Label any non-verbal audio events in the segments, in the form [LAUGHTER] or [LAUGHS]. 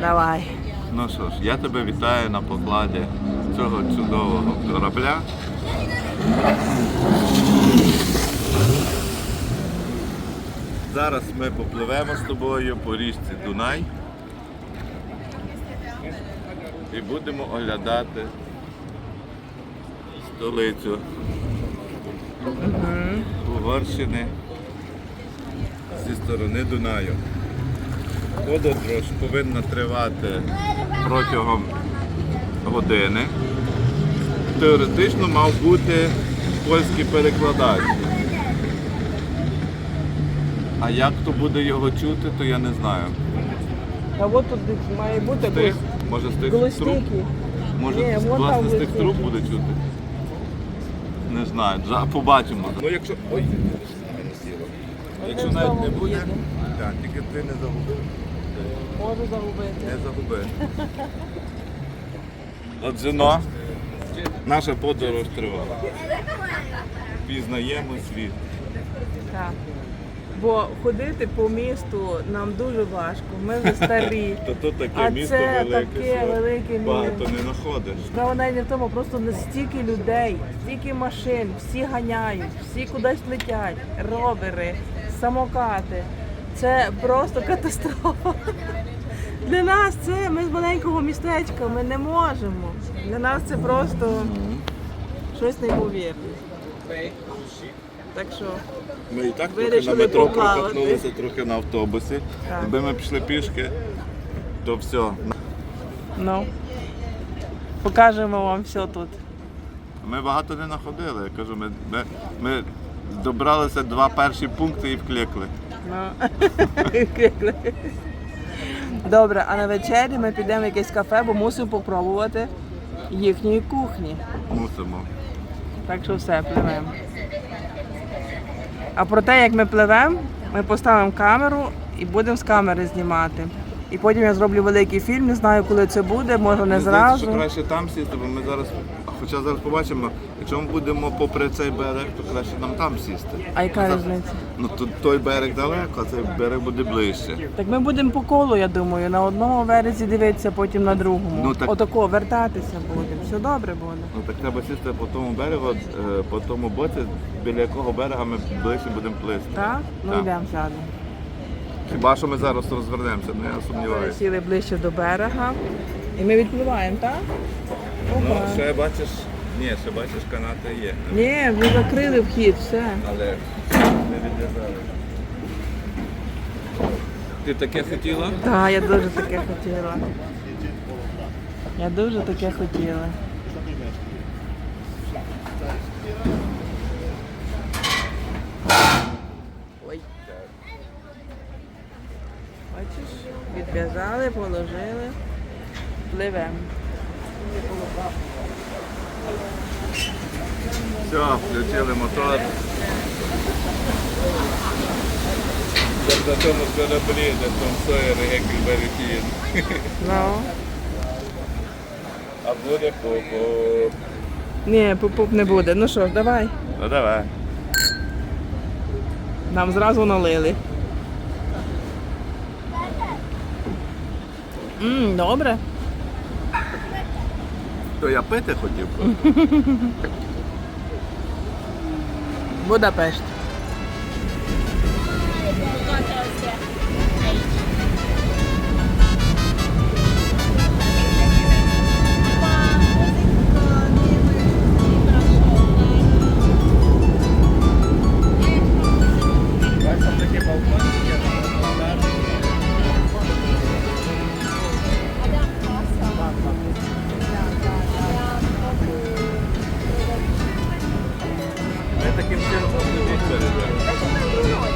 Давай. Ну що ж, я тебе вітаю на покладі цього чудового корабля. Зараз ми попливемо з тобою по річці Дунай і будемо оглядати столицю Угорщини зі сторони Дунаю. Подорож повинна тривати протягом години. Теоретично мав бути польський перекладач. А як хто буде його чути, то я не знаю. А от тут має бути З тих, може з тих труб? Може власне з тих труб буде чути? Не знаю, побачимо. Ну якщо. Ой. Якщо навіть не буде, так, тільки ти не загуби. Можу загубити. Не загуби. Отже, но, наша подорож тривала. Пізнаємо світ. Так. Бо ходити по місту нам дуже важко. Ми вже старі. [LAUGHS] То тут таке А місто це велике, таке що велике багато місто. не знаходиш. Справа навіть не в тому, просто настільки людей, стільки машин, всі ганяють, всі кудись летять, ровери, самокати. Це просто катастрофа. Для нас це ми з маленького містечка, ми не можемо. Для нас це просто щось неймовірне. Так що Ми і так трохи на метро прокатнулися, трохи на автобусі. Так. Якби ми пішли пішки, то все. ну покажемо вам все тут. Ми багато не знаходили. Я кажу, ми, ми, ми добралися два перші пункти і вкликли. Ну. [LAUGHS] Добре, а на вечері ми підемо в якесь кафе, бо мусимо попробувати їхньої кухні. Мусимо. Так що все, пливемо. А про те, як ми пливемо, ми поставимо камеру і будемо з камери знімати. І потім я зроблю великий фільм, не знаю, коли це буде, може не Мені здається, зразу. що краще там сісти, бо ми зараз, хоча зараз побачимо, якщо ми будемо попри цей берег, то краще нам там сісти. А яка різниця? Ну тут той берег далеко, а цей берег буде ближче. Так ми будемо по колу, я думаю, на одному березі дивитися, потім на другому. Ну, так- Отако, вертатися будемо. Все добре буде. Ну так треба сісти по тому берегу, е, по тому боці, біля якого берега ми ближче будемо плисти. Так? Ну Так. йдемо сядемо. Хіба що ми зараз розвернемося, ну я сумніваюся. Сіли ближче до берега. І ми відпливаємо, так? Ну, ще бачиш, ні, ще бачиш, канати є. Ні, вже закрили вхід, все. Але не відв'язали. Ти таке хотіла? Так, я дуже таке хотіла. Я дуже таке хотіла. Ой. Бачиш, відв'язали, положили, пливемо. Все, включили мотор. Як на тому кораблі, де Том Сойер і Геккельбері. Ну. А буде попо. Ні, пуп не буде. Ну що ж, давай. Ну давай. Нам зразу налили. Мм, добре. То я пити хотів. Будапешт. Таким чином собі перейдемо.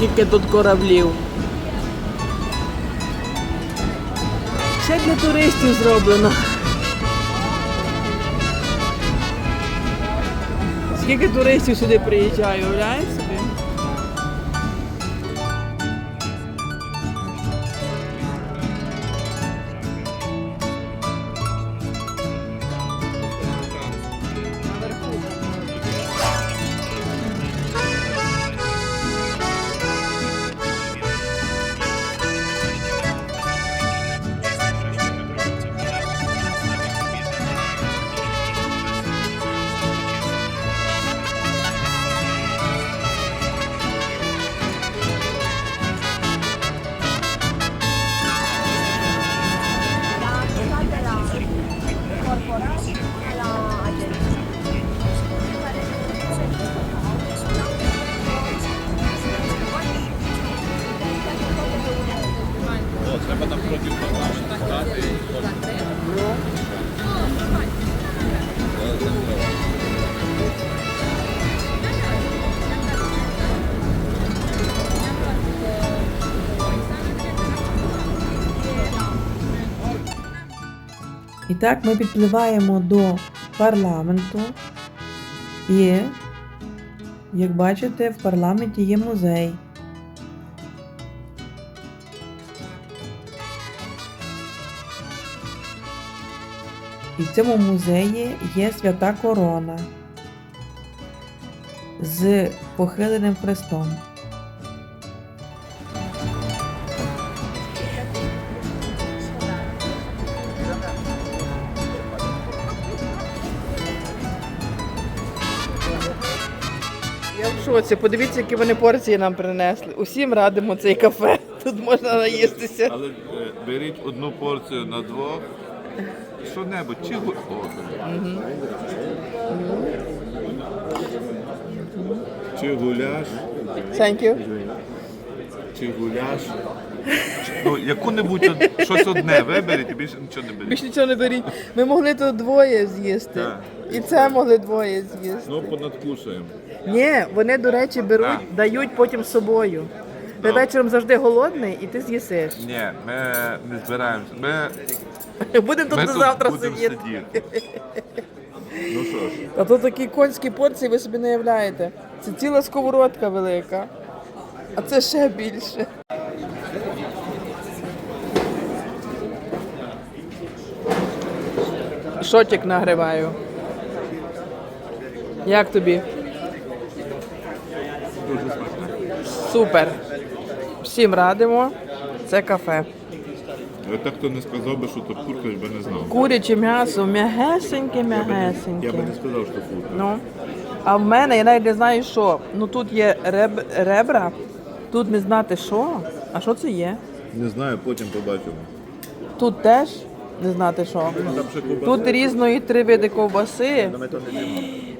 Тільки тут кораблів. Все для туристів зроблено. Скільки туристів сюди приїжджає, уявляєш так ми підпливаємо до парламенту. І, як бачите, в парламенті є музей. І в цьому музеї є свята корона з похиленим хрестом. Шоці. Подивіться, які вони порції нам принесли. Усім радимо цей кафе. [LAUGHS] Тут можна наїстися. Але е, беріть одну порцію на двох. Що-небудь, чи гу- О, Чи гуляш, Thank you. чи гуляш. Ну, яку-небудь од- щось одне виберіть і більше нічого не беріть. Більш нічого не беріть. Ми могли тут двоє з'їсти. Так. І це могли двоє з'їсти. Ну, понадкушаємо. Ні, вони, до речі, беруть, А. дають потім з собою. Ти Ну. вечором завжди голодний і ти з'їсиш. Ні, ми не збираємося. Ми, Будемо тут ми до завтра будемо сидіти. Ну що ж, А тут такі конські порції, ви собі не уявляєте. Це ціла сковородка велика. А це ще більше. Шотик нагріваю. Як тобі? Дуже смачно. Супер. Всім радимо. Це кафе. Але так, хто не сказав би, що то курка, я би не знав. Куряче м'ясо, м'ягесеньке, Я би м'ягесеньке. не сказав, що курка. Ну. А в мене я навіть не знаю, що. Ну тут є реб... ребра, тут не знати що. А що це є? Не знаю, потім побачимо. Тут теж не знати що. Ковбаса. Тут різної три види ковбаси, їмо.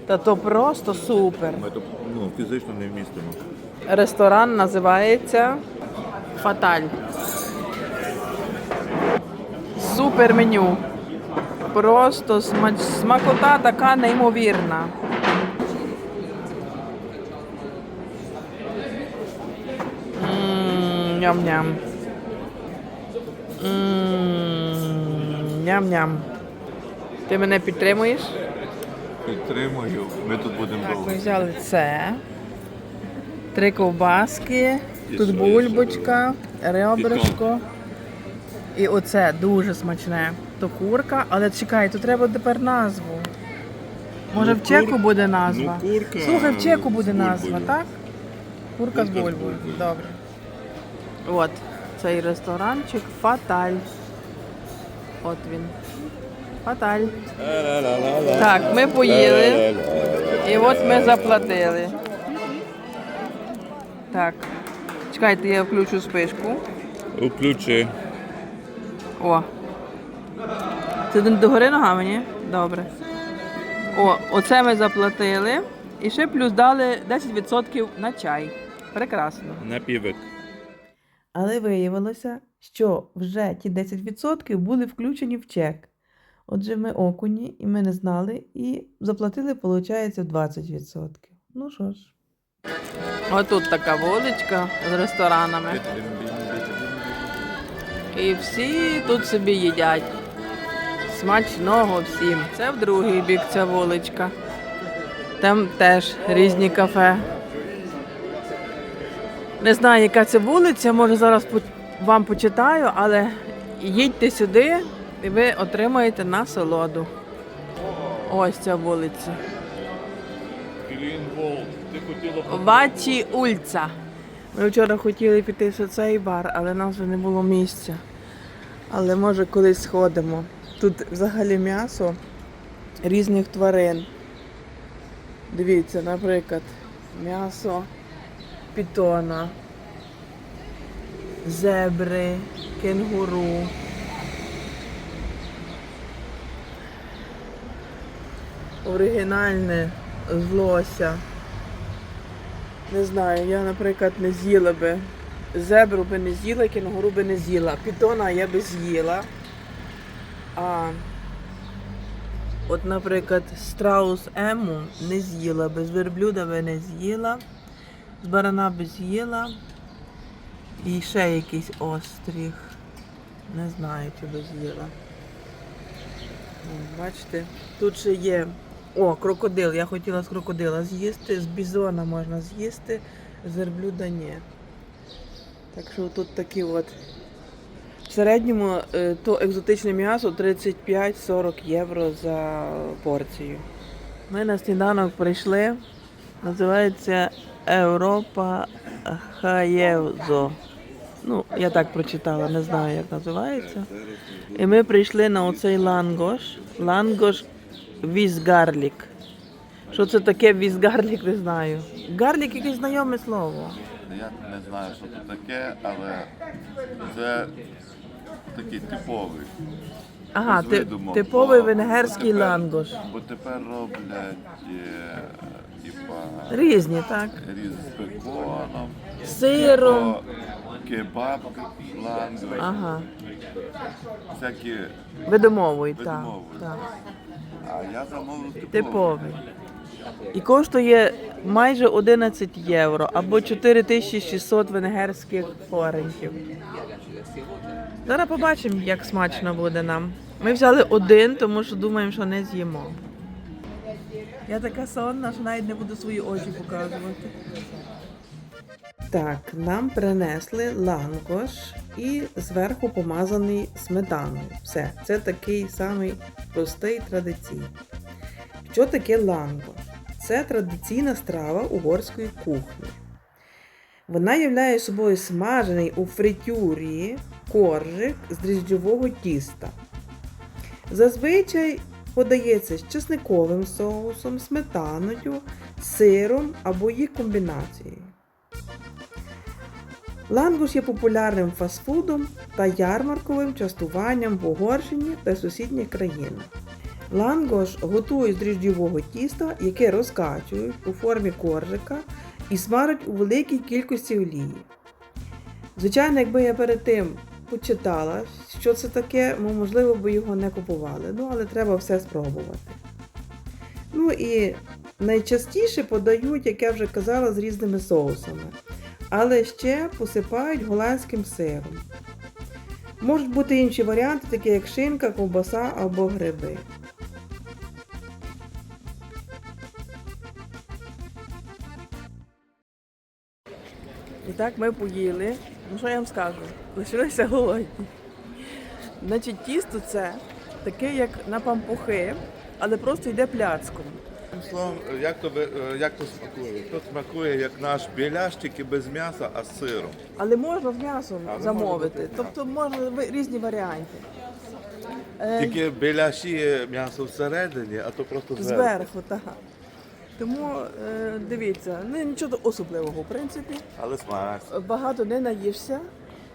та то просто супер. Ми ну, фізично не вмістимо. Ресторан називається Фаталь. Супер меню. Просто смакота така неймовірна. Ням-ням. Ням-ням. Ти мене підтримуєш? Підтримую, ми тут будемо Так, довго. ми взяли це. Три ковбаски, І тут і бульбочка, ребрышко. І оце дуже смачне. То курка, але чекай, то треба тепер назву. Може Ну, в чеку кур- буде назва? ну, курка Слухай, в чеку буде назва, так? Курка з Курка з бульбою. бульбою. Добре. От, цей ресторанчик Фаталь. От він. Фаталь. Так, ми поїли. І от ми заплатили. Так. Чекайте, я включу спишку. Включи. О. Це догори ногами, ні? Добре. О, оце ми заплатили. І ще плюс дали 10% на чай. Прекрасно. Напівик. Але виявилося, що вже ті 10% були включені в чек. Отже, ми окуні, і ми не знали, і заплатили, виходить, 20%. Ну що ж. Отут така вуличка з ресторанами. І всі тут собі їдять. Смачного всім. Це в другий бік ця вуличка. Там теж різні кафе. Не знаю, яка це вулиця, може зараз вам почитаю, але їдьте сюди і ви отримаєте насолоду. Ось ця вулиця. Хотіла Ульца. Ми вчора хотіли піти в цей бар, але нам вже не було місця. Але може колись сходимо. Тут взагалі м'ясо різних тварин. Дивіться, наприклад, м'ясо пітона, зебри, кенгуру. Оригінальне з лося. Не знаю, я, наприклад, не з'їла би Зебру би не з'їла, кінгуру би не з'їла. Пітона я би з'їла. А от, наприклад, страус ему не з'їла би, з верблюда би не з'їла, з барана би з'їла. І ще якийсь остріх. Не знаю, чи би з'їла. Бачите, тут ще є. О, крокодил. Я хотіла з крокодила з'їсти, з бізона можна з'їсти, з верблюда ні. Так що тут такі от. В середньому е, то екзотичне м'ясо 35-40 євро за порцію. Ми на сніданок прийшли. Називається Європа Хаєвзо. Ну, я так прочитала, не знаю, як називається. І ми прийшли на оцей лангош. Лангош візгарлік. Що це таке візгарлік, не знаю. Гарлік якесь знайоме слово. Я не знаю, що це таке, але це такий типовий. Ага, ти- типовий Бо- венгерський бо тепер- лангош. Бо тепер роблять е, типа Різні, так. різ з беконом, Сиром. о, кебаб, лангош, Ага. всякі. Видумовуй, так. Видумовуй. так. А. Типовий. І коштує майже 11 євро або 4600 венгерських форентів. Зараз побачимо, як смачно буде нам. Ми взяли один, тому що думаємо, що не з'їмо. Я така сонна, що навіть не буду свої очі показувати. Так, нам принесли лангош і зверху помазаний сметаною. Все, це такий самий простий традиційний. Що таке лангош? Це традиційна страва угорської кухні. Вона являє собою смажений у фритюрі коржик з дріжджового тіста. Зазвичай подається з чесниковим соусом, сметаною, сиром або їх комбінацією. Лангуш є популярним фастфудом та ярмарковим частуванням в Угорщині та сусідніх країнах. Лангош готують з дріжджового тіста, яке розкачують у формі коржика і смажать у великій кількості олії. Звичайно, якби я перед тим почитала, що це таке, ми, можливо, би його не купували. Ну, але треба все спробувати. Ну і найчастіше подають, як я вже казала, з різними соусами. Але ще посипають голландським сиром. Можуть бути інші варіанти, такі як шинка, ковбаса або гриби. І так ми поїли. Ну що я вам скажу? Лишилися голодні. Значить, тісто це таке, як на пампухи, але просто йде пляцком. Словом, як то, ви- е, як то смакує? То смакує як наш біляш, тільки без м'яса, а з сиром. Але можна з м'ясом Але замовити. може бути, тобто можна різні варіанти. Е, Тільки біляші є м'ясо всередині, а то просто зверху. Зверху, так. Тому е, дивіться, ну нічого особливого, в принципі. Але смачно. Багато не наїшся,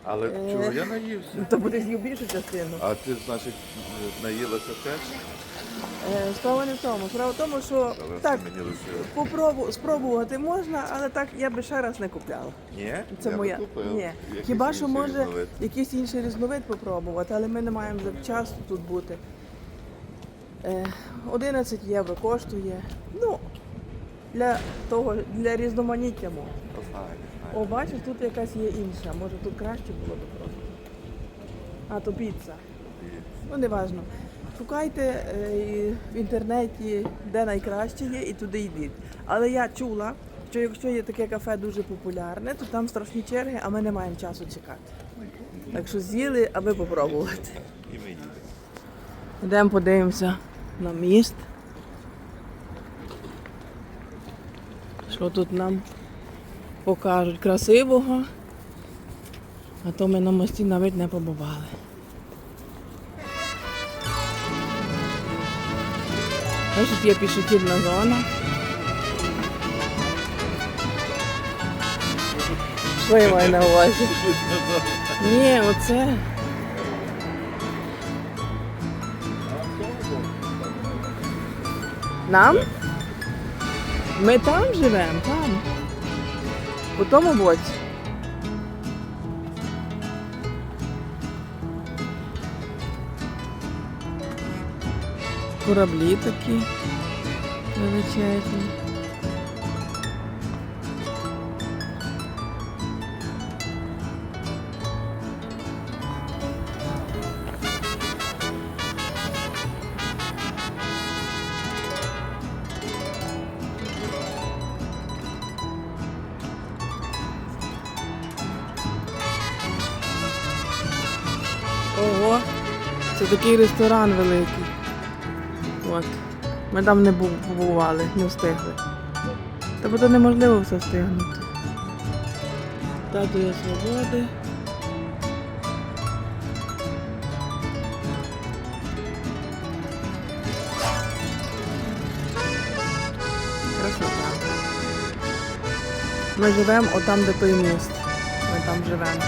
Але Е. чого я наївся? [LAUGHS] то буде з'їв більшу частину. А ти, значить, наїлася теж? Е, справа не в тому. Справа в тому, що Але так, мені попробу, спробувати можна, але так я би ще раз не купляла. Ні? Це я моя. би купив. Ні. Якийсь Хіба що інший може різновид. якийсь інший різновид попробувати, але ми не маємо вже часу тут бути. Е, 11 євро коштує. Ну, для того, для різноманіття можна. Знаю, знаю. О, бачиш, тут якась є інша. Може тут краще було б просто. А, то піца. Ну, не важно. Шукайте е, в інтернеті, де найкраще є, і туди йдіть. Але я чула, що якщо є таке кафе дуже популярне, то там страшні черги, а ми не маємо часу чекати. Так що з'їли, аби попробувати. І ми їдемо. Йдемо подивимося на міст. Що тут нам покажуть красивого. А то ми на мості навіть не побували. Ось є пішохідна зона. Що я маю на увазі? Ні, оце. Нам? Ми там живемо, там. По тому боці. Кораблі такі величезні. Ого, це такий ресторан великий. От. Ми там не бу- побували, не встигли. Та то неможливо все встигнути. Статуя свободи. Красота. Ми живемо отам, де той міст. Ми там живемо.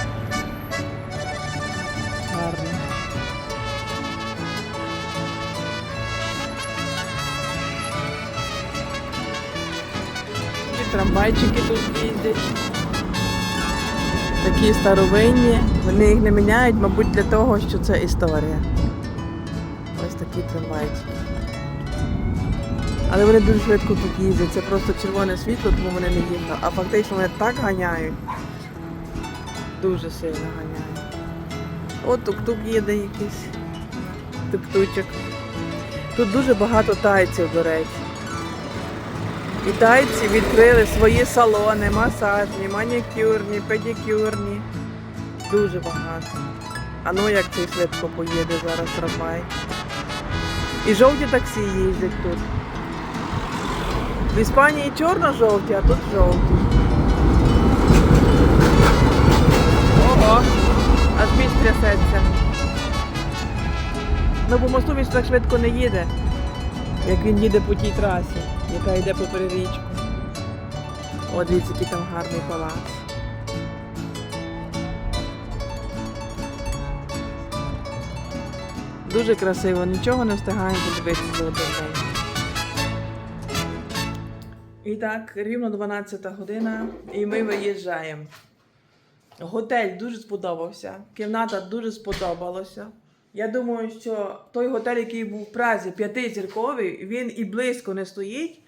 Трамвайчики тут їздять. Такі старовинні. Вони їх не міняють, мабуть, для того, що це історія. Ось такі трамвайчики. Але вони дуже швидко тут їздять. Це просто червоне світло, тому вони не їдуть. А фактично вони так ганяють. Дуже сильно ганяють. От тук-тук їде якийсь. Тук-тучок. Тут дуже багато тайців, до речі. І тайці відкрили свої салони, масажні, манікюрні, педикюрні. Дуже багато. А ну як цей швидко поїде зараз трамвай. І жовті таксі їздять тут. В Іспанії чорно-жовті, а тут жовті. Ого, аж міст трясеться. Ну по мосту він так швидко не їде, як він їде по тій трасі, яка йде попри річку. О, дивіться, який там гарний палац. Дуже красиво, нічого не встигаємо подивитися за один день. І так, рівно 12 година, і ми виїжджаємо. Готель дуже сподобався, кімната дуже сподобалася. Я думаю, що той готель, який був в Празі, п'ятизірковий, він і близько не стоїть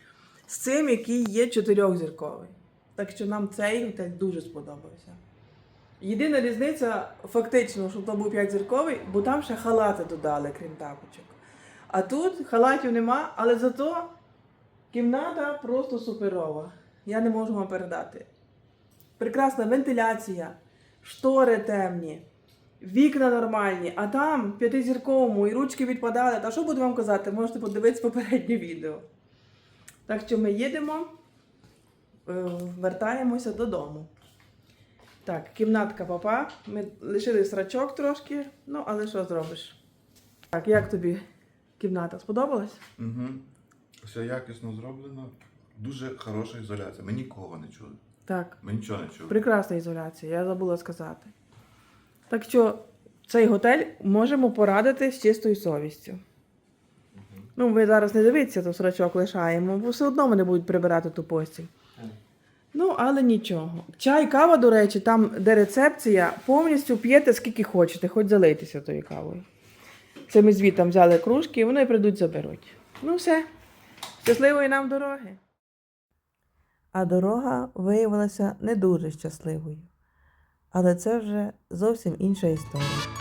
з цим, який є чотирьохзірковий. Так що нам цей готель дуже сподобався. Єдина різниця, фактично, що то був п'ятизірковий, бо там ще халати додали, крім тапочок. А тут халатів нема, але зато кімната просто суперова. Я не можу вам передати. Прекрасна вентиляція, штори темні, вікна нормальні, а там п'ятизірковому і ручки відпадали. Та що буду вам казати? Можете подивитися попереднє відео. Так що ми їдемо, е, вертаємося додому. Так, кімнатка папа. Ми лишили срачок трошки, ну але що зробиш? Так, як тобі кімната? Сподобалась? Угу. Все якісно зроблено. Дуже хороша ізоляція. Ми нікого не чули. Так. Ми нічого не чули. Прекрасна ізоляція, я забула сказати. Так що цей готель можемо порадити з чистою совістю. Ну, ви зараз не дивіться, то срачок лишаємо, бо все одно вони будуть прибирати ту постіль. Ну, але нічого. Чай, кава, до речі, там, де рецепція, повністю п'єте скільки хочете, хоч залийтеся тою кавою. Це ми звідти взяли кружки, і вони прийдуть заберуть. Ну, все. Щасливої нам дороги. А дорога виявилася не дуже щасливою. Але це вже зовсім інша історія.